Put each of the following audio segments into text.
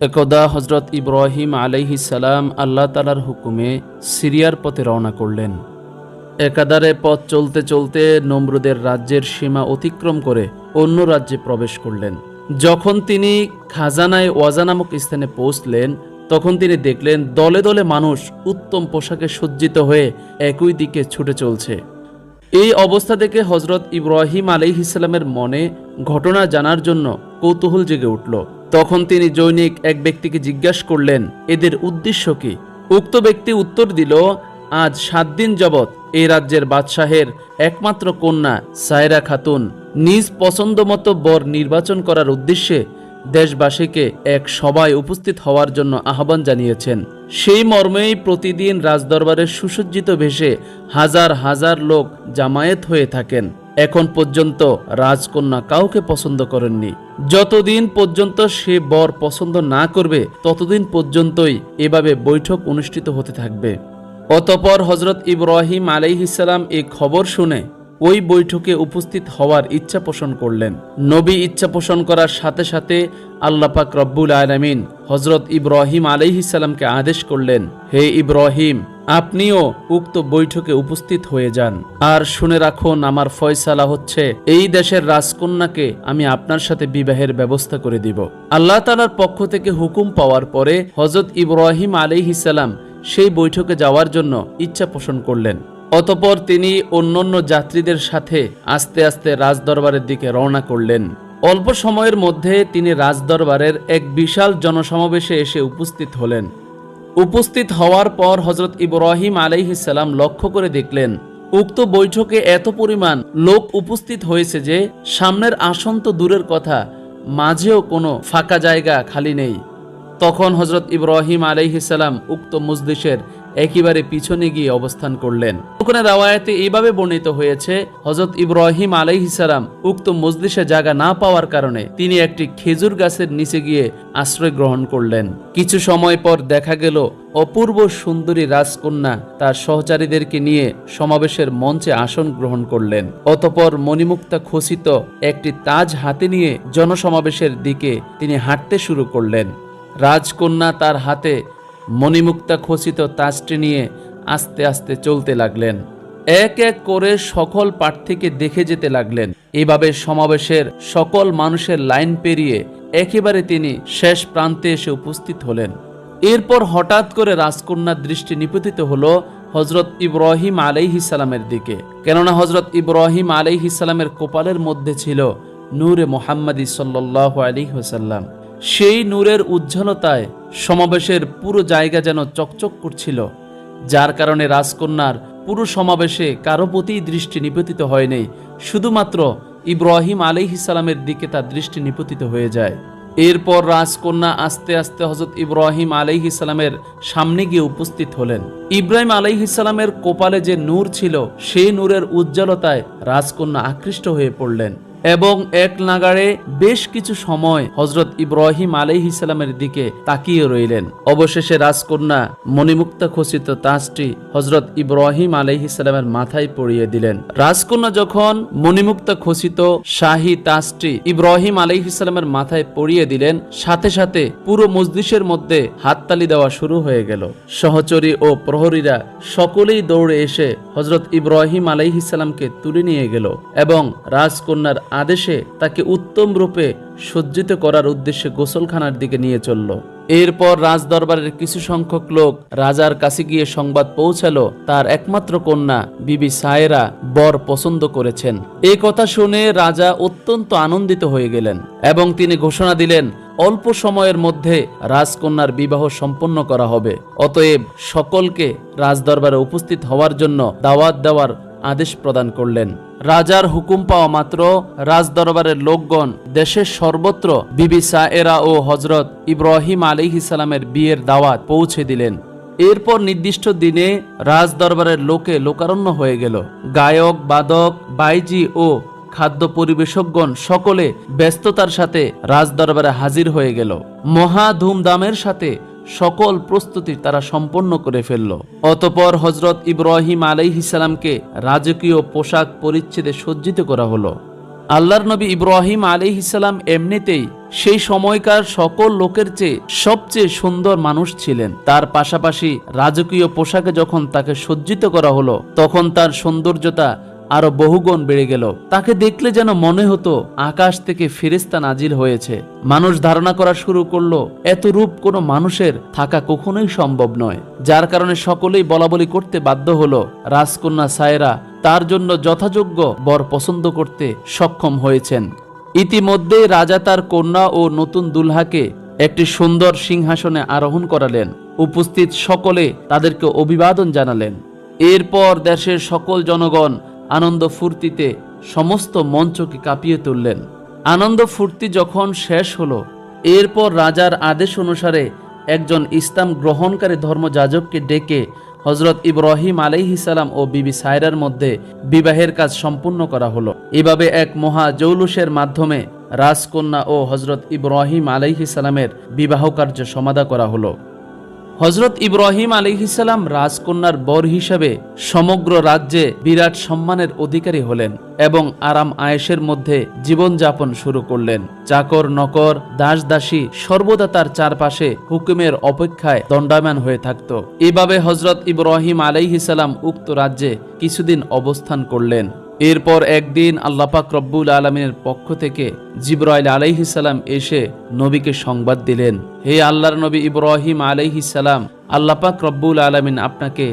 একদা হজরত ইব্রাহিম আলাইহিসালাম আল্লাহ তালার হুকুমে সিরিয়ার পথে রওনা করলেন। একাদারে পথ চলতে চলতে নমরুদের রাজ্যের সীমা অতিক্রম করে অন্য রাজ্যে প্রবেশ করলেন। যখন তিনি খাজানায় ওয়াজা নামক স্থানে পৌঁছলেন, তখন তিনি দেখলেন দলে দলে মানুষ উত্তম পোশাকে সজ্জিত হয়ে একই দিকে ছুটে চলছে। এই অবস্থা দেখে হজরত ইব্রাহিম আলাইহিসাল্লামের মনে ঘটনা জানার জন্য কৌতূহল জেগে উঠল। তখন তিনি জৈনিক এক ব্যক্তিকে জিজ্ঞাসা করলেন, এদের উদ্দেশ্য কি? উক্ত ব্যক্তি উত্তর দিল, আজ সাত দিন যাবৎ এই রাজ্যের বাদশাহের একমাত্র কন্যা সায়রা খাতুন নিজ পছন্দ মতো বর নির্বাচন করার উদ্দেশ্যে দেশবাসীকে এক সভায় উপস্থিত হওয়ার জন্য আহ্বান জানিয়েছেন। সেই মর্মেই প্রতিদিন রাজদরবারের সুসজ্জিত ভেসে হাজার হাজার লোক জামায়েত হয়ে থাকেন। এখন পর্যন্ত রাজকন্যা কাউকে পছন্দ করেননি। যতদিন পর্যন্ত সে বর পছন্দ না করবে, ততদিন পর্যন্তই এভাবে বৈঠক অনুষ্ঠিত হতে থাকবে। অতপর হজরত ইব্রাহিম আলাইহিসাল্লাম এই খবর শুনে ওই বৈঠকে উপস্থিত হওয়ার ইচ্ছা পোষণ করলেন। নবী ইচ্ছা পোষণ করার সাথে সাথে আল্লাপাক রব্বুল আলমিন হজরত ইব্রাহিম আলাইহিসাল্লামকে আদেশ করলেন, হে ইব্রাহিম আপনিও উক্ত বৈঠকে উপস্থিত হয়ে যান। আর শুনে রাখুন, আমার ফয়সালা হচ্ছে, এই দেশের রাজকন্যাকে আমি আপনার সাথে বিবাহের ব্যবস্থা করে দিব। আল্লাহ তালার পক্ষ থেকে হুকুম পাওয়ার পরে হজরত ইব্রাহিম আলাইহিসাল্লাম সেই বৈঠকে যাওয়ার জন্য ইচ্ছা পোষণ করলেন। অতপর তিনি অন্যান্য যাত্রীদের সাথে আস্তে আস্তে রাজদরবারের দিকে রওনা করলেন। অল্প সময়ের মধ্যে তিনি রাজদরবারের এক বিশাল জনসমাবেশে এসে উপস্থিত হলেন। উপস্থিত হওয়ার পর হজরত ইব্রাহিম আলাইহিসাল্লাম লক্ষ্য করে দেখলেন, উক্ত বৈঠকে এত পরিমাণ লোক উপস্থিত হয়েছে যে সামনের আসন তো দূরের কথা, মাঝেও কোনো ফাঁকা জায়গা খালি নেই। তখন হজরত ইব্রাহিম আলাইহিসাল্লাম উক্ত মজলিসের একেবারে পিছনে গিয়ে অবস্থান করলেন। ওখানে রাওয়ায়াতে এইভাবে বর্ণিত হয়েছে হজরত ইব্রাহিম আলাইহিসাল্লাম উক্ত মজলিসে জায়গা না পাওয়ার কারণে তিনি একটি খেজুর গাছের নিচে গিয়ে আশ্রয় গ্রহণ করলেন। কিছু সময় পর দেখা গেল অপূর্ব সুন্দরী রাজকন্যা তার সহচারীদেরকে নিয়ে সমাবেশের মঞ্চে আসন গ্রহণ করলেন। অতপর মণিমুক্তা খচিত একটি তাজ হাতে নিয়ে জনসমাবেশের দিকে তিনি হাঁটতে শুরু করলেন। রাজকন্যা তার হাতে মণিমুক্তা খচিত তাজটি নিয়ে আস্তে আস্তে চলতে লাগলেন। এক এক করে সকল প্রার্থীকে দেখে যেতে লাগলেন। এভাবে সমাবেশের সকল মানুষের লাইন পেরিয়ে একেবারে তিনি শেষ প্রান্তে এসে উপস্থিত হলেন। এরপর হঠাৎ করে রাজকন্যার দৃষ্টি নিপতিত হলো হজরত ইব্রাহিম আলাইহিসালামের দিকে। কেননা হজরত ইব্রাহিম আলাইহিসালামের কোপালের মধ্যে ছিল নূরে মোহাম্মদী সাল্লাহ আলী হোসাল্লাম সেই নূরের উজ্জ্বলতায় সমাবেশের পুরো জায়গা যেন চকচক করছিল, যার কারণে রাজকন্যার পুরো সমাবেশে কারও প্রতি দৃষ্টি নিপতিত হয়নি, শুধুমাত্র ইব্রাহিম আলিহিসালামের দিকে তার দৃষ্টি নিপতিত হয়ে যায়। এরপর রাজকন্যা আস্তে আস্তে হজরত ইব্রাহিম আলাইহিসালামের সামনে গিয়ে উপস্থিত হলেন। ইব্রাহিম আলাইহিসালামের কোপালে যে নূর ছিল, সেই নূরের উজ্জ্বলতায় রাজকন্যা আকৃষ্ট হয়ে পড়লেন। এবং এক নাগাড়ে বেশ কিছু সময় হজরত ইব্রাহিম আলাইহিসালামের দিকে তাকিয়ে রইলেন। অবশেষে রাজকন্যা মণিমুক্তা খচিত তাজটি হজরত ইব্রাহিম আলাইহিসালামের মাথায় পরিয়ে দিলেন। রাজকন্যা যখন মণিমুক্তা খচিত শাহী তাজটি ইব্রাহিম আলাইহিসালামের মাথায় পরিয়ে দিলেন, সাথে সাথে পুরো মজলিসের মধ্যে হাততালি দেওয়া শুরু হয়ে গেল। সহচরী ও প্রহরীরা সকলেই দৌড়ে এসে হজরত ইব্রাহিম আলাইহিসালামকে তুলে নিয়ে গেল এবং রাজকন্যার আদেশে তাকে উত্তম রূপে সজ্জিত করার উদ্দেশ্যে গোসলখানার দিকে নিয়ে চলল। এরপর রাজদরবারের কিছু সংখ্যক লোক রাজার কাছে গিয়ে সংবাদ পৌঁছালো, তার একমাত্র কন্যা বিবি সায়েরা বর পছন্দ করেছেন। এই কথা শুনে রাজা অত্যন্ত আনন্দিত হয়ে গেলেন এবং তিনি ঘোষণা দিলেন, অল্প সময়ের মধ্যে রাজকন্যার বিবাহ সম্পন্ন করা হবে। অতএব সকলকে রাজদরবারে উপস্থিত হওয়ার জন্য দাওয়াত দেওয়ার আদেশ প্রদান করলেন। রাজার হুকুম পাওয়া মাত্র রাজদরবারের লোকগণ, দেশের সর্বত্র বিবি সায়েরা ও হজরত ইব্রাহিম আলিহিসালামের বিয়ের দাওয়াত পৌঁছে দিলেন। এরপর নির্দিষ্ট দিনে রাজদরবারের লোকে লোকারণ্য হয়ে গেল। গায়ক, বাদক, বাইজি ও খাদ্য পরিবেশকগণ সকলে ব্যস্ততার সাথে রাজদরবারে হাজির হয়ে গেল। মহা ধুমধামের সাথে সকল প্রস্তুতি তারা সম্পন্ন করে ফেলল। অতপর হজরত ইব্রাহিম আলাইহিসালামকে রাজকীয় পোশাক পরিচ্ছেদে সজ্জিত করা হলো। আল্লাহর নবী ইব্রাহিম আলী ইসালাম এমনিতেই সেই সময়কার সকল লোকের চেয়ে সবচেয়ে সুন্দর মানুষ ছিলেন। তার পাশাপাশি রাজকীয় পোশাকে যখন তাকে সজ্জিত করা হলো, তখন তার সৌন্দর্যতা আরও বহুগুণ বেড়ে গেল। তাকে দেখলে যেন মনে হতো আকাশ থেকে ফেরেস্তা নাজিল হয়েছে। মানুষ ধারণা করা শুরু করল, এত রূপ কোনো মানুষের থাকা কখনোই সম্ভব নয়। যার কারণে সকলেই বলাবলি করতে বাধ্য হলো। রাজকন্যা সায়রা তার জন্য যথাযোগ্য বর পছন্দ করতে সক্ষম হয়েছেন। ইতিমধ্যে রাজা তার কন্যা ও নতুন দুলহাকে একটি সুন্দর সিংহাসনে আরোহণ করালেন। উপস্থিত সকলে তাদেরকে অভিবাদন জানালেন। এরপর দেশের সকল জনগণ আনন্দ ফুর্তিতে সমস্ত মঞ্চকে কাঁপিয়ে তুললেন। আনন্দ ফুর্তি যখন শেষ হলো, এরপর রাজার আদেশ অনুসারে একজন ইসলাম গ্রহণকারী ধর্মযাজককে ডেকে হজরত ইব্রাহিম আলাইহিসালাম ও বিবি সায়রার মধ্যে বিবাহের কাজ সম্পূর্ণ করা হলো। এভাবে এক মহা জৌলুসের মাধ্যমে রাজকন্যা ও হজরত ইব্রাহিম আলাইহিসালামের বিবাহ কার্য সমাধা করা হলো। হজরত ইব্রাহিম আলিহিসাল্লাম রাজকন্যার বর হিসাবে সমগ্র রাজ্যে বিরাট সম্মানের অধিকারী হলেন এবং আরাম আয়েশের মধ্যে জীবনযাপন শুরু করলেন। চাকর, নকর দাস দাসী সর্বদা তার চারপাশে হুকুমের অপেক্ষায় দণ্ডায়মান হয়ে থাকত। এভাবে হজরত ইব্রাহিম আলাইহিসাল্লাম উক্ত রাজ্যে কিছুদিন অবস্থান করলেন। এরপর একদিন আল্লাপাক রব্বুল আলমিনের পক্ষ থেকে জিব্রাইল আলাইহিসাল্লাম এসে নবীকে সংবাদ দিলেন। হে আল্লাহর নবী ইব্রাহিম আলাইহিসাল্লাম আল্লাপাক রব্বুল আলমিন আপনাকে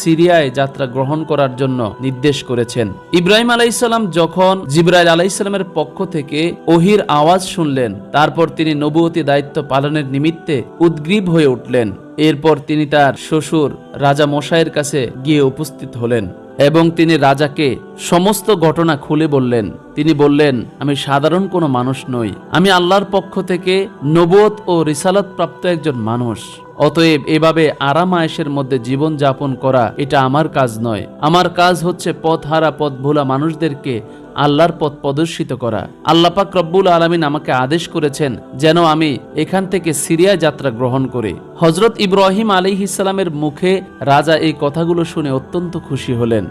সিরিয়ায় যাত্রা গ্রহণ করার জন্য নির্দেশ করেছেন। ইব্রাহিম আলাইসাল্লাম যখন জিব্রাইল আলাইসাল্লামের পক্ষ থেকে ওহির আওয়াজ শুনলেন, তারপর তিনি নবুয়তী দায়িত্ব পালনের নিমিত্তে উদ্গ্রীব হয়ে উঠলেন। এরপর তিনি তার শ্বশুর, রাজা মশাইয়ের কাছে গিয়ে উপস্থিত হলেন এবং তিনি রাজাকে সমস্ত ঘটনা খুলে বললেন। তিনি বললেন, আমি সাধারণ কোনো মানুষ নই। আমি আল্লাহর পক্ষ থেকে নবত ও রিসালাত প্রাপ্ত একজন মানুষ। অতএব এভাবে আরাম আয়েসের মধ্যে জীবন যাপন করা এটা আমার কাজ নয়। আমার কাজ হচ্ছে পথ হারা পথ ভোলা মানুষদেরকে আল্লাহর পথ প্রদর্শিত করা। আল্লাপাক রব্বুল আলমিন আমাকে আদেশ করেছেন যেন আমি এখান থেকে সিরিয়া যাত্রা গ্রহণ করি। হজরত ইব্রাহিম আলী ইসলামের মুখে রাজা এই কথাগুলো শুনে অত্যন্ত খুশি হলেন।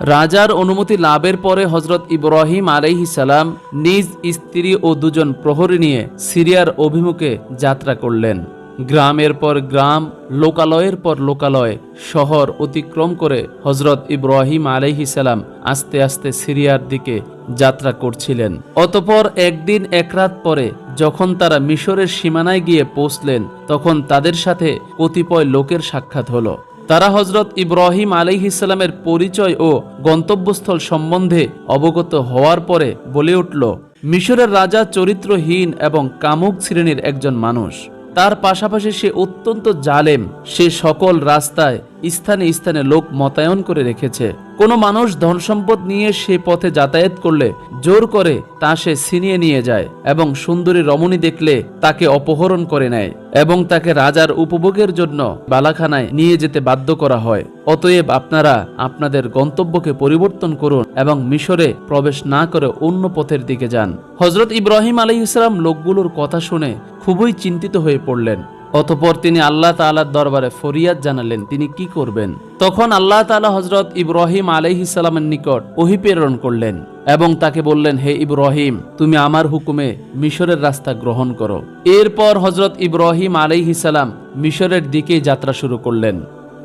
রাজার অনুমতি লাভের পরে হজরত ইব্রাহিম সালাম নিজ স্ত্রী ও দুজন প্রহরী নিয়ে সিরিয়ার অভিমুখে যাত্রা করলেন। গ্রামের পর গ্রাম, লোকালয়ের পর লোকালয়, শহর অতিক্রম করে হজরত ইব্রাহিম সালাম আস্তে আস্তে সিরিয়ার দিকে যাত্রা করছিলেন। অতপর একদিন এক রাত পরে যখন তারা মিশরের সীমানায় গিয়ে পৌঁছলেন, তখন তাদের সাথে কতিপয় লোকের সাক্ষাৎ হলো। তারা হজরত ইব্রাহিম আলাইহিসালামের পরিচয় ও গন্তব্যস্থল সম্বন্ধে অবগত হওয়ার পরে বলে উঠল, মিশরের রাজা চরিত্রহীন এবং কামুক শ্রেণির একজন মানুষ। তার পাশাপাশি সে অত্যন্ত জালেম। সে সকল রাস্তায় স্থানে স্থানে লোক মতায়ন করে রেখেছে। কোনো মানুষ ধন সম্পদ নিয়ে সে পথে যাতায়াত করলে জোর করে তা সে ছিনিয়ে নিয়ে যায় এবং সুন্দরী রমণী দেখলে তাকে অপহরণ করে নেয় এবং তাকে রাজার উপভোগের জন্য বালাখানায় নিয়ে যেতে বাধ্য করা হয়। অতএব আপনারা আপনাদের গন্তব্যকে পরিবর্তন করুন এবং মিশরে প্রবেশ না করে অন্য পথের দিকে যান। হজরত ইব্রাহিম আলী ইসলাম লোকগুলোর কথা শুনে খুবই চিন্তিত হয়ে পড়লেন। অতপর তিনি আল্লাহ তালার দরবারে ফরিয়াদ জানালেন, তিনি কি করবেন? তখন আল্লাহ তালা হজরত ইব্রাহিম আলাইহিসালামের নিকট ওহি প্রেরণ করলেন এবং তাকে বললেন, হে ইব্রাহিম, তুমি আমার হুকুমে মিশরের রাস্তা গ্রহণ করো। এরপর হজরত ইব্রাহিম আলাইহিসালাম মিশরের দিকে যাত্রা শুরু করলেন।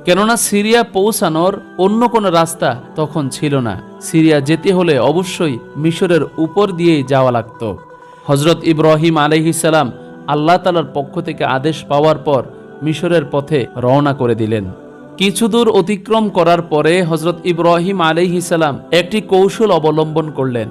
কেননা সিরিয়া পৌঁছানোর অন্য কোনো রাস্তা তখন ছিল না। সিরিয়া যেতে হলে অবশ্যই মিশরের উপর দিয়েই যাওয়া লাগত। হজরত ইব্রাহিম আলাইহিসালাম আল্লাহ তালার পক্ষ থেকে আদেশ পাওয়ার পর মিশরের পথে রওনা করে দিলেন। কিছু দূর অতিক্রম করার পরে হজরত ইব্রাহিম আলিহিসাল্লাম একটি কৌশল অবলম্বন করলেন।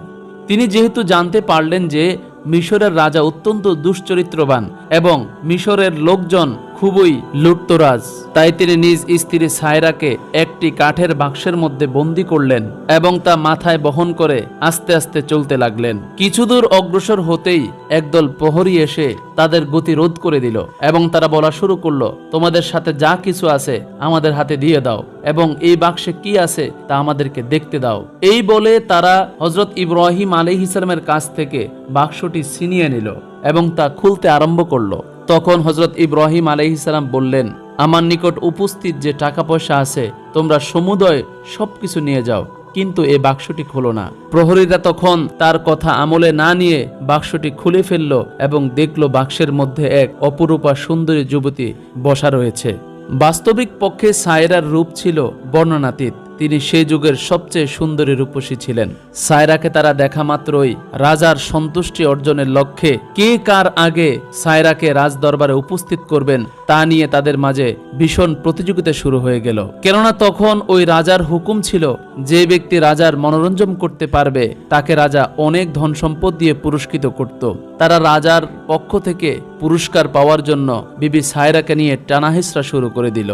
তিনি যেহেতু জানতে পারলেন যে মিশরের রাজা অত্যন্ত দুশ্চরিত্রবান এবং মিশরের লোকজন খুবই লুটতরাজ তাই তিনি নিজ স্ত্রী সায়রাকে একটি কাঠের বাক্সের মধ্যে বন্দি করলেন এবং তা মাথায় বহন করে আস্তে আস্তে চলতে লাগলেন। কিছুদূর অগ্রসর হতেই একদল প্রহরী এসে তাদের গতি রোধ করে দিল এবং তারা বলা শুরু করল, তোমাদের সাথে যা কিছু আছে আমাদের হাতে দিয়ে দাও এবং এই বাক্সে কি আছে তা আমাদেরকে দেখতে দাও। এই বলে তারা হজরত ইব্রাহিম আলী ইসলামের কাছ থেকে বাক্সটি ছিনিয়ে নিল। এবং তা খুলতে আরম্ভ করল। তখন হজরত ইব্রাহিম আলাইহিসাল্লাম বললেন, আমার নিকট উপস্থিত যে টাকা পয়সা আছে, তোমরা সমুদয় সবকিছু নিয়ে যাও, কিন্তু এ বাক্সটি খোলো না। প্রহরীরা তখন তার কথা আমলে না নিয়ে বাক্সটি খুলে ফেলল এবং দেখল বাক্সের মধ্যে এক অপরূপা সুন্দরী যুবতী বসা রয়েছে। বাস্তবিক পক্ষে সায়রার রূপ ছিল বর্ণনাতীত। তিনি সেই যুগের সবচেয়ে সুন্দরী রূপসী ছিলেন। সায়রাকে তারা দেখা মাত্রই রাজার সন্তুষ্টি অর্জনের লক্ষ্যে কে কার আগে সায়রাকে রাজদরবারে উপস্থিত করবেন তা নিয়ে তাদের মাঝে ভীষণ প্রতিযোগিতা শুরু হয়ে গেল। কেননা তখন ওই রাজার হুকুম ছিল, যে ব্যক্তি রাজার মনোরঞ্জন করতে পারবে, তাকে রাজা অনেক ধন সম্পদ দিয়ে পুরস্কৃত করত। তারা রাজার পক্ষ থেকে পুরস্কার পাওয়ার জন্য বিবি সায়রাকে নিয়ে টানাহেসরা শুরু করে দিল।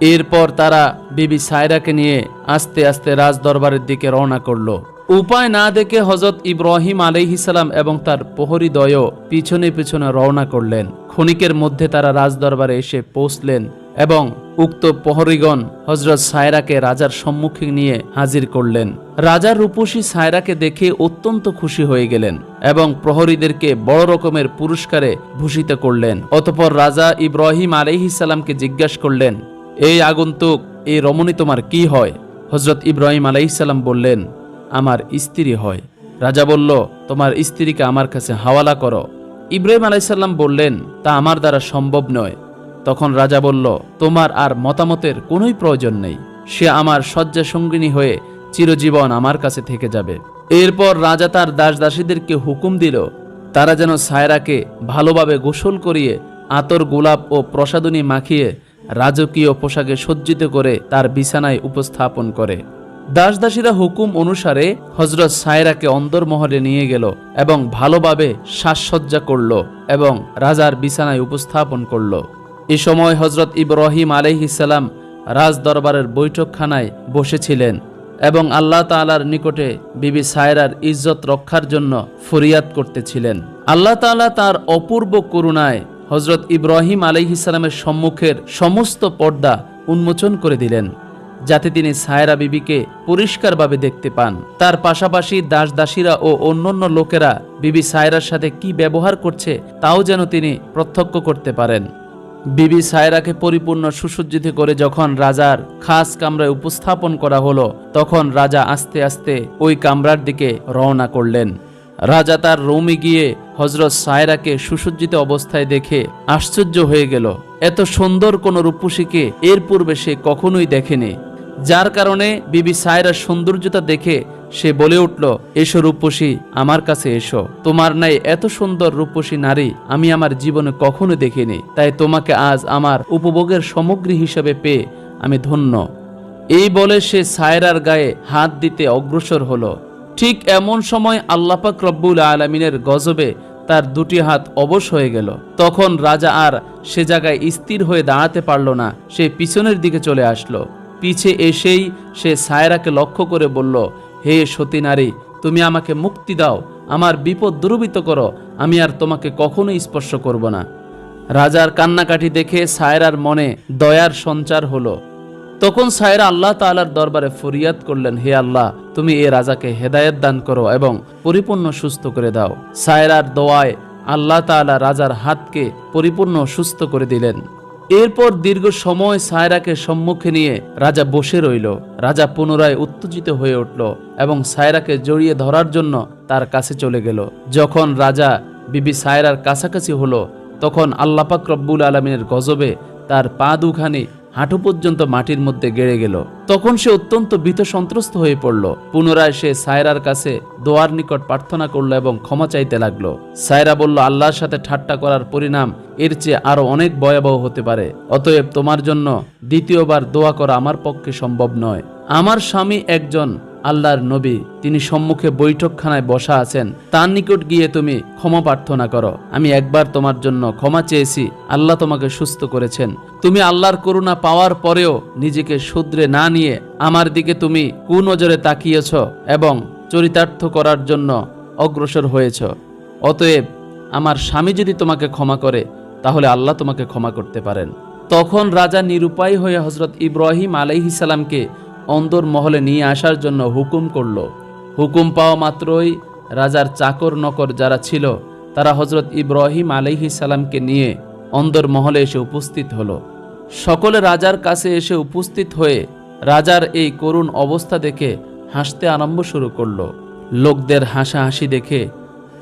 এরপর তারা বিবি সায়রাকে নিয়ে আস্তে আস্তে রাজ দরবারের দিকে রওনা করল। উপায় না দেখে হজরত ইব্রাহিম আলাইহিসালাম এবং তার প্রহরী দয় পিছনে পিছনে রওনা করলেন। ক্ষণিকের মধ্যে তারা রাজদরবারে এসে পৌঁছলেন এবং উক্ত প্রহরীগণ হজরত সায়রাকে রাজার সম্মুখে নিয়ে হাজির করলেন। রাজার রূপসী সায়রাকে দেখে অত্যন্ত খুশি হয়ে গেলেন এবং প্রহরীদেরকে বড় রকমের পুরস্কারে ভূষিত করলেন। অতপর রাজা ইব্রাহিম আলাইহিসাল্লামকে জিজ্ঞাসা করলেন এই আগন্তুক, এই রমণী তোমার কি হয়? হজরত ইব্রাহিম আলাইসাল্লাম বললেন, আমার স্ত্রী হয়। রাজা বলল, তোমার স্ত্রীকে আমার কাছে হাওয়ালা করো। ইব্রাহিম আলাইসাল্লাম বললেন, তা আমার দ্বারা সম্ভব নয়। তখন রাজা বলল, তোমার আর মতামতের কোনোই প্রয়োজন নেই। সে আমার শয্যা সঙ্গিনী হয়ে চিরজীবন আমার কাছে থেকে যাবে। এরপর রাজা তার দাস দাসীদেরকে হুকুম দিল, তারা যেন সায়রাকে ভালোভাবে গোসল করিয়ে আতর, গোলাপ ও প্রসাদনী মাখিয়ে রাজকীয় পোশাকে সজ্জিত করে তার বিছানায় উপস্থাপন করে। দাসদাসীরা হুকুম অনুসারে হজরত সায়রাকে অন্দরমহলে নিয়ে গেল এবং ভালোভাবে সাজসজ্জা করল এবং রাজার বিছানায় উপস্থাপন করল। এ সময় হজরত ইব্রাহিম আলহিসাল্লাম রাজ দরবারের বৈঠকখানায় বসেছিলেন এবং আল্লাহ তাআলার নিকটে বিবি সায়রার ইজ্জত রক্ষার জন্য ফরিয়াদ করতেছিলেন। আল্লাহ তাআলা তার অপূর্ব করুণায় হজরত ইব্রাহিম আলাইহিসালামের সম্মুখের সমস্ত পর্দা উন্মোচন করে দিলেন, যাতে তিনি সায়রা বিবিকে পরিষ্কারভাবে দেখতে পান। তার পাশাপাশি দাস দাসীরা ও অন্যান্য লোকেরা বিবি সায়রার সাথে কি ব্যবহার করছে তাও যেন তিনি প্রত্যক্ষ করতে পারেন। বিবি সায়রাকে পরিপূর্ণ সুসজ্জিত করে যখন রাজার খাস কামরায় উপস্থাপন করা হলো, তখন রাজা আস্তে আস্তে ওই কামরার দিকে রওনা করলেন। রাজা তার রৌমে গিয়ে হজরত সায়রাকে সুসজ্জিত অবস্থায় দেখে আশ্চর্য হয়ে গেল। এত সুন্দর কোন রূপসীকে এর পূর্বে সে কখনোই দেখেনি। যার কারণে বিবি সায়রার সৌন্দর্যতা দেখে সে বলে উঠল, এসো রূপসী, আমার কাছে এসো। তোমার নাই এত সুন্দর রূপসী নারী আমি আমার জীবনে কখনো দেখিনি। তাই তোমাকে আজ আমার উপভোগের সামগ্রী হিসেবে পেয়ে আমি ধন্য। এই বলে সে সায়রার গায়ে হাত দিতে অগ্রসর হলো। ঠিক এমন সময় আল্লাপাক রব্বুল আলমিনের গজবে তার দুটি হাত অবশ হয়ে গেল। তখন রাজা আর সে জায়গায় স্থির হয়ে দাঁড়াতে পারল না, সে পিছনের দিকে চলে আসলো। পিছে এসেই সে সায়রাকে লক্ষ্য করে বলল, হে সতী নারী, তুমি আমাকে মুক্তি দাও, আমার বিপদ দূরবিত করো, আমি আর তোমাকে কখনোই স্পর্শ করব না। রাজার কান্নাকাটি দেখে সায়রার মনে দয়ার সঞ্চার হলো। তখন সায়রা আল্লাহ তাআলার দরবারে ফরিয়াদ করলেন, হে আল্লাহ, তুমি এ রাজাকে হেদায়েত দান করো এবং পরিপূর্ণ সুস্থ করে দাও। সায়রার দোয়ায় আল্লাহ তাআলা রাজার হাতকে পরিপূর্ণ সুস্থ করে দিলেন। এরপর দীর্ঘ সময় সায়রাকে সম্মুখে নিয়ে রাজা বসে রইল। রাজা পুনরায় উত্তেজিত হয়ে উঠল এবং সায়রাকে জড়িয়ে ধরার জন্য তার কাছে চলে গেল। যখন রাজা বিবি সায়রার কাছাকাছি হলো, তখন আল্লাপাক রব্বুল আলমিনের গজবে তার পা দুখানি হাঁটু পর্যন্ত মাটির মধ্যে গেড়ে গেল। তখন সে অত্যন্ত ভীত সন্ত্রস্ত হয়ে পড়ল। পুনরায় সে সায়রার কাছে দোয়ার নিকট প্রার্থনা করল এবং ক্ষমা চাইতে লাগল। সায়রা বলল, আল্লাহর সাথে ঠাট্টা করার পরিণাম এর চেয়ে আরও অনেক ভয়াবহ হতে পারে। অতএব তোমার জন্য দ্বিতীয়বার দোয়া করা আমার পক্ষে সম্ভব নয়। আমার স্বামী একজন আল্লাহর নবী তিনি সম্মুখে বৈঠকখানায় বসা আছেন। তার নিকট গিয়ে তুমি ক্ষমা প্রার্থনা করো। আমি একবার তোমার জন্য ক্ষমা চেয়েছি, আল্লাহ তোমাকে সুস্থ করেছেন। তুমি আল্লাহর করুণা পাওয়ার পরেও নিজেকে শুধরে না নিয়ে আমার দিকে তুমি কুনজরে তাকিয়েছ এবং চরিতার্থ করার জন্য অগ্রসর হয়েছ। অতএব আমার স্বামী যদি তোমাকে ক্ষমা করে, তাহলে আল্লাহ তোমাকে ক্ষমা করতে পারেন। তখন রাজা নিরুপায় হয়ে হজরত ইব্রাহিম আলাইহিসালামকে অন্দর মহলে নিয়ে আসার জন্য হুকুম করল। হুকুম পাওয়া মাত্রই রাজার চাকর নকর যারা ছিল, তারা হজরত ইব্রাহিম আলাইহি সালামকে নিয়ে অন্দর মহলে এসে উপস্থিত হলো। সকলে রাজার কাছে এসে উপস্থিত হয়ে রাজার এই করুণ অবস্থা দেখে হাসতে আরম্ভ শুরু করল। লোকদের হাসাহাসি দেখে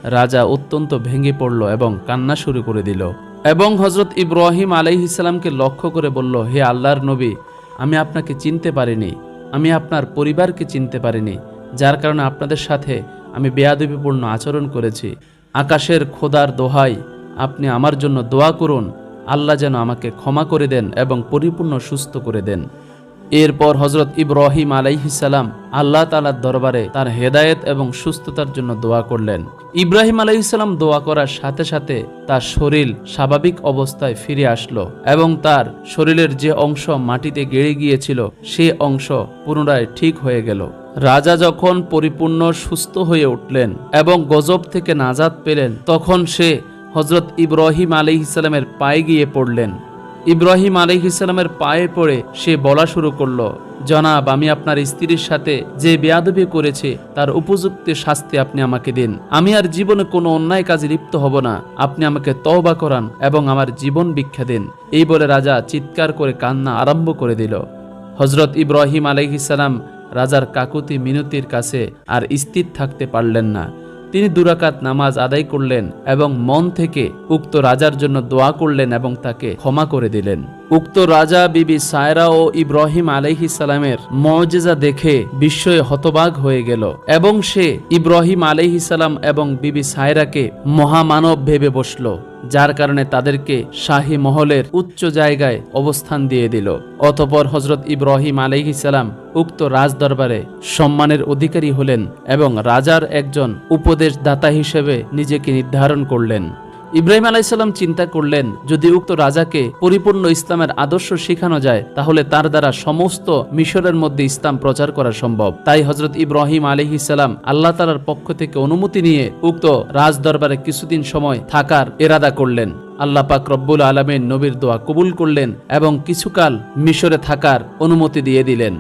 রাজা অত্যন্ত ভেঙে পড়ল এবং কান্না শুরু করে দিল। এবং হজরত ইব্রাহিম আলাইহিসাল্লামকে লক্ষ্য করে বলল, হে আল্লাহর নবী, আমি আপনাকে চিনতে পারিনি। আমি আপনার পরিবারকে চিনতে পারিনি, যার কারণে আপনাদের সাথে আমি বেয়াদবিপূর্ণ আচরণ করেছি। আকাশের খোদার দোহাই, আপনি আমার জন্য দোয়া করুন, আল্লাহ যেন আমাকে ক্ষমা করে দেন এবং পরিপূর্ণ সুস্থ করে দেন। এরপর হজরত ইব্রাহিম আলাইহিসাল্লাম আল্লাহ তালার দরবারে তার হেদায়েত এবং সুস্থতার জন্য দোয়া করলেন। ইব্রাহিম আলাইহিসাল্লাম দোয়া করার সাথে সাথে তার শরীর স্বাভাবিক অবস্থায় ফিরে আসলো এবং তার শরীরের যে অংশ মাটিতে গেড়ে গিয়েছিল, সে অংশ পুনরায় ঠিক হয়ে গেল। রাজা যখন পরিপূর্ণ সুস্থ হয়ে উঠলেন এবং গজব থেকে নাজাদ পেলেন, তখন সে হজরত ইব্রাহিম আলি আলাইহিসাল্লামের পায়ে গিয়ে পড়লেন। ইব্রাহিম আলহিসাল্লামের পায়ে পড়ে সে বলা শুরু করল, জনাব, আমি আপনার স্ত্রীর সাথে যে বেয়াদবি করেছে, তার উপযুক্ত শাস্তি আপনি আমাকে দিন। আমি আর জীবনে কোনো অন্যায় কাজে লিপ্ত হব না। আপনি আমাকে তওবা করান এবং আমার জীবন ভিক্ষা দিন। এই বলে রাজা চিৎকার করে কান্না আরম্ভ করে দিল। হজরত ইব্রাহিম আলহিসাল্লাম রাজার কাকুতি মিনতির কাছে আর স্থির থাকতে পারলেন না। তিনি দুরাকাত নামাজ আদায় করলেন এবং মন থেকে উক্ত রাজার জন্য দোয়া করলেন এবং তাকে ক্ষমা করে দিলেন। উক্ত রাজা বিবি সায়রা ও ইব্রাহিম আলাইহি সালামের মজেজা দেখে বিস্ময়ে হতবাগ হয়ে গেল এবং সে ইব্রাহিম আলাইহি সালাম এবং বিবি সায়রাকে মহামানব ভেবে বসল, যার কারণে তাদেরকে শাহী মহলের উচ্চ জায়গায় অবস্থান দিয়ে দিল। অতপর হজরত ইব্রাহিম আলাইহিসাল্লাম উক্ত রাজদরবারে সম্মানের অধিকারী হলেন এবং রাজার একজন উপদেশদাতা হিসেবে নিজেকে নির্ধারণ করলেন। ইব্রাহিম আলাইসাল্লাম চিন্তা করলেন, যদি উক্ত রাজাকে পরিপূর্ণ ইসলামের আদর্শ শেখানো যায়, তাহলে তার দ্বারা সমস্ত মিশরের মধ্যে ইসলাম প্রচার করা সম্ভব। তাই হজরত ইব্রাহিম আলহিসাল্লাম আল্লাহ তালার পক্ষ থেকে অনুমতি নিয়ে উক্ত রাজদরবারে কিছুদিন সময় থাকার এরাদা করলেন। আল্লাহ পাক রব্বুল আলমের নবীর দোয়া কবুল করলেন এবং কিছুকাল মিশরে থাকার অনুমতি দিয়ে দিলেন।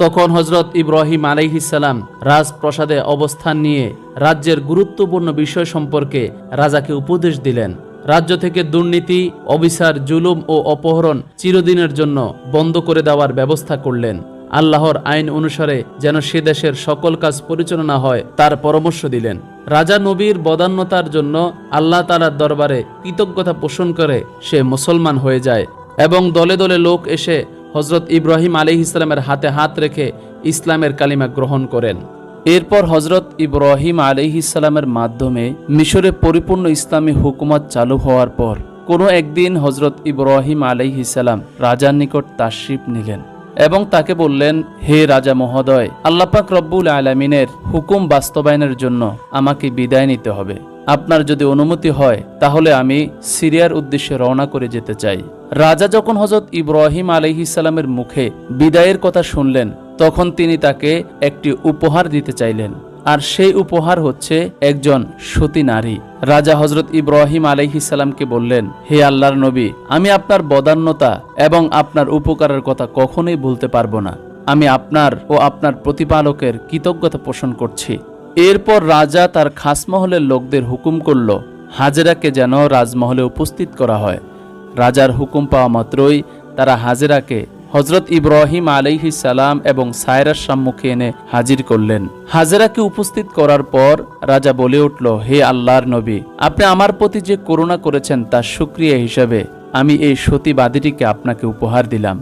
তখন হজরত ইব্রাহিম আলাইহিসাল্লাম রাজপ্রসাদে অবস্থান নিয়ে রাজ্যের গুরুত্বপূর্ণ বিষয় সম্পর্কে রাজাকে উপদেশ দিলেন। রাজ্য থেকে দুর্নীতি, অবিচার, জুলুম ও অপহরণ চিরদিনের জন্য বন্ধ করে দেওয়ার ব্যবস্থা করলেন। আল্লাহর আইন অনুসারে যেন সে দেশের সকল কাজ পরিচালনা হয়, তার পরামর্শ দিলেন। রাজা নবীর বদান্যতার জন্য আল্লাহ তালার দরবারে কৃতজ্ঞতা পোষণ করে সে মুসলমান হয়ে যায় এবং দলে দলে লোক এসে হজরত ইব্রাহিম আলী ইসলামের হাতে হাত রেখে ইসলামের কালিমা গ্রহণ করেন। এরপর হজরত ইব্রাহিম আলী ইসলামের মাধ্যমে মিশরে পরিপূর্ণ ইসলামী হুকুমত চালু হওয়ার পর কোনো একদিন হজরত ইব্রাহিম ইসলাম রাজার নিকট তাশরিফ নিলেন এবং তাকে বললেন, হে রাজা মহোদয় আল্লাপাক রব্বুল আলমিনের হুকুম বাস্তবায়নের জন্য আমাকে বিদায় নিতে হবে। আপনার যদি অনুমতি হয়, তাহলে আমি সিরিয়ার উদ্দেশ্যে রওনা করে যেতে চাই। রাজা যখন হজরত ইব্রাহিম আলহিসাল্লামের মুখে বিদায়ের কথা শুনলেন, তখন তিনি তাকে একটি উপহার দিতে চাইলেন। আর সেই উপহার হচ্ছে একজন সতী নারী। রাজা হজরত ইব্রাহিম আলহিসাল্লামকে বললেন, হে আল্লাহর নবী, আমি আপনার বদান্যতা এবং আপনার উপকারের কথা কখনোই ভুলতে পারব না। আমি আপনার ও আপনার প্রতিপালকের কৃতজ্ঞতা পোষণ করছি। এরপর রাজা তার খাসমহলের লোকদের হুকুম করল, হাজেরাকে যেন রাজমহলে উপস্থিত করা হয়। রাজার হুকুম পাওয়া মাত্রই তারা হাজেরাকে হজরত ইব্রাহিম আলাইহি সালাম এবং সায়রার সম্মুখে এনে হাজির করলেন। হাজেরাকে উপস্থিত করার পর রাজা বলে উঠল, হে আল্লাহর নবী, আপনি আমার প্রতি যে করুণা করেছেন তার সুক্রিয়া হিসাবে আমি এই সতীবাদীটিকে আপনাকে উপহার দিলাম।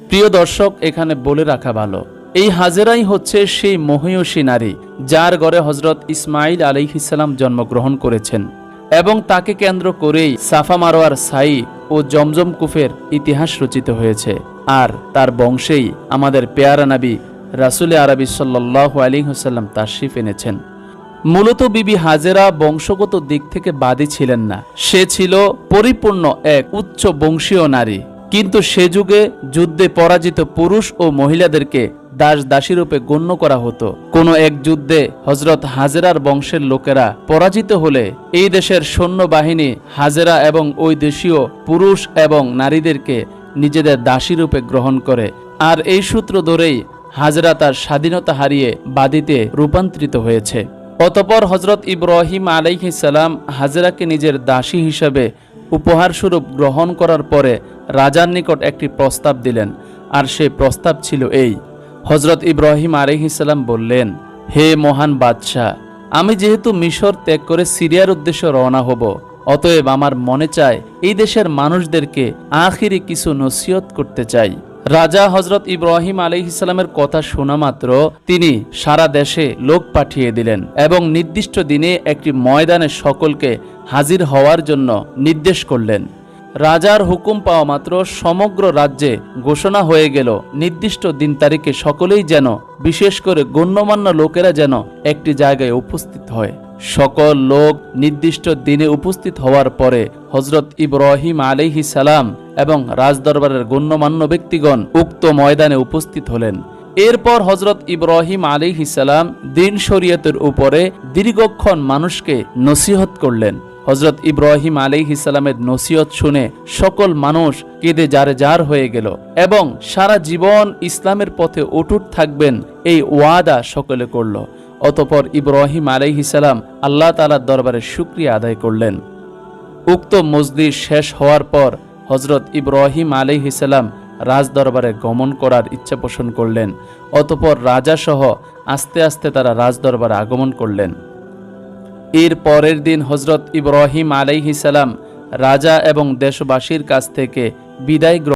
প্রিয় দর্শক, এখানে বলে রাখা ভালো, এই হাজেরাই হচ্ছে সেই মহিয়সী নারী যার ঘরে হজরত ইসমাইল আলিহিসাল্লাম জন্মগ্রহণ করেছেন। এবং তাকে কেন্দ্র করেই সাফা মারোয়ার সাই ও জমজম কুফের ইতিহাস রচিত হয়েছে। আর তার বংশেই আমাদের পেয়ারা নাবি রাসুলে আরবি সাল্লাহ আলী হুসাল্লাম তাশিফ এনেছেন। মূলত বিবি হাজেরা বংশগত দিক থেকে বাদী ছিলেন না। সে ছিল পরিপূর্ণ এক উচ্চ বংশীয় নারী। কিন্তু সে যুগে যুদ্ধে পরাজিত পুরুষ ও মহিলাদেরকে দাস দাসী রূপে গণ্য করা হতো। কোনো এক যুদ্ধে হজরত হাজেরার বংশের লোকেরা পরাজিত হলে এই দেশের সৈন্যবাহিনী হাজেরা এবং ওই দেশীয় পুরুষ এবং নারীদেরকে নিজেদের দাসী রূপে গ্রহণ করে। আর এই সূত্র ধরেই হাজরা তার স্বাধীনতা হারিয়ে বাদীতে রূপান্তরিত হয়েছে। অতপর হজরত ইব্রাহিম সালাম হাজরাকে নিজের দাসী হিসাবে উপহারস্বরূপ গ্রহণ করার পরে রাজার নিকট একটি প্রস্তাব দিলেন, আর সেই প্রস্তাব ছিল এই। হজরত ইব্রাহিম আলহিসাল্লাম বললেন, হে মহান বাদশাহ, আমি যেহেতু মিশর ত্যাগ করে সিরিয়ার উদ্দেশ্যে রওনা হব, অতএব আমার মনে চায় এই দেশের মানুষদেরকে আখিরে কিছু নসিহত করতে চাই। রাজা হজরত ইব্রাহিম আলহিসাল্লামের কথা শোনা মাত্র তিনি সারা দেশে লোক পাঠিয়ে দিলেন এবং নির্দিষ্ট দিনে একটি ময়দানে সকলকে হাজির হওয়ার জন্য নির্দেশ করলেন। রাজার হুকুম পাওয়া মাত্র সমগ্র রাজ্যে ঘোষণা হয়ে গেল, নির্দিষ্ট দিন তারিখে সকলেই যেন, বিশেষ করে গণ্যমান্য লোকেরা যেন একটি জায়গায় উপস্থিত হয়। সকল লোক নির্দিষ্ট দিনে উপস্থিত হওয়ার পরে হজরত ইব্রাহিম আলিহি সালাম এবং রাজদরবারের গণ্যমান্য ব্যক্তিগণ উক্ত ময়দানে উপস্থিত হলেন। এরপর হজরত ইব্রাহিম আলিহি সালাম দিন শরীয়তের উপরে দীর্ঘক্ষণ মানুষকে নসিহত করলেন। হজরত ইব্রাহিম আলাইহিসালামের নসিহত শুনে সকল মানুষ কেঁদে যারে যার হয়ে গেল এবং সারা জীবন ইসলামের পথে অটুট থাকবেন এই ওয়াদা সকলে করল। অতপর ইব্রাহিম আলাইহিসালাম আল্লাহ তালার দরবারে শুক্রিয়া আদায় করলেন। উক্ত মসজিদ শেষ হওয়ার পর হজরত ইব্রাহিম আলাইহিসাল্লাম রাজদরবারে গমন করার ইচ্ছা পোষণ করলেন। অতপর রাজাসহ আস্তে আস্তে তারা রাজদরবারে আগমন করলেন। এর পরের দিন হজরত ইব্রাহিম আলাইহিসাল্লাম রাজা এবং দেশবাসীর কাছ থেকে বিদায়